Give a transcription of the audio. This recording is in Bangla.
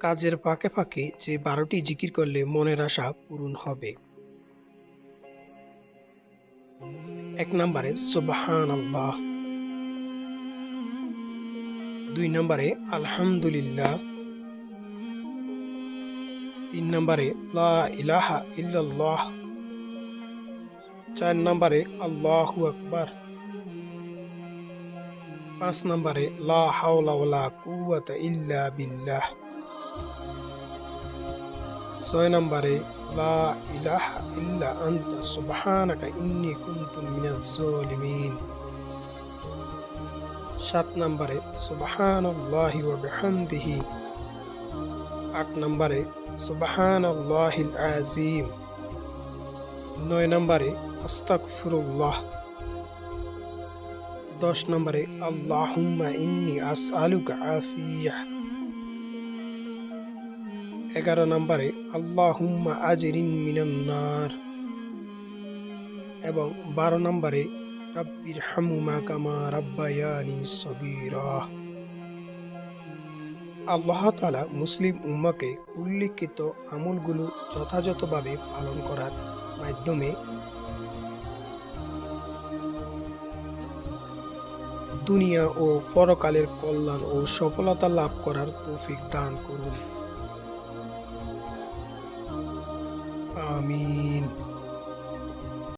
কাজের ফাঁকে ফাঁকে যে বারোটি জিকির করলে মনের আশা পূরণ হবে। এক নম্বরে সুবহান আল্লাহ দুই নম্বরে, আলহামদুলিল্লাহ। তিন নম্বরে, লা ইলাহা ইল্লাল্লাহ। চার নম্বরে, আল্লাহু আকবার। পাঁচ নম্বরে, লা হাওলা ওয়ালা ইল্লা বিল্লাহ। ছয় নম্বরে, লা ইলাহা ইল্লা আনতা, সুবহানাকা ইন্নী কুনতু মিনাজ জালিমিন সাত নম্বরে, সুবহানাল্লাহি ওয়া বিহামদিহি। আট নম্বরে, সুবহানাল্লাহিল আযীম। নয় নম্বরে, আস্তাগফিরুল্লাহ। দশ নম্বরে, আল্লাহুম্মা ইন্নি আসআলুকা আফিয়াহ এগারো নম্বরে, আল্লাহুম্মা আজরিন মিনান নার। এবং বারো নম্বরে, রাব্বির হামুমা কামা রাব্বায়ানি সগীরা। আল্লাহ তাআলা মুসলিম উম্মাকে উল্লিখিত আমলগুলো যথাযথভাবে পালন করার মাধ্যমে দুনিয়া ও পরকালের কল্যাণ ও সফলতা লাভ করার তৌফিক দান করুন। আমিন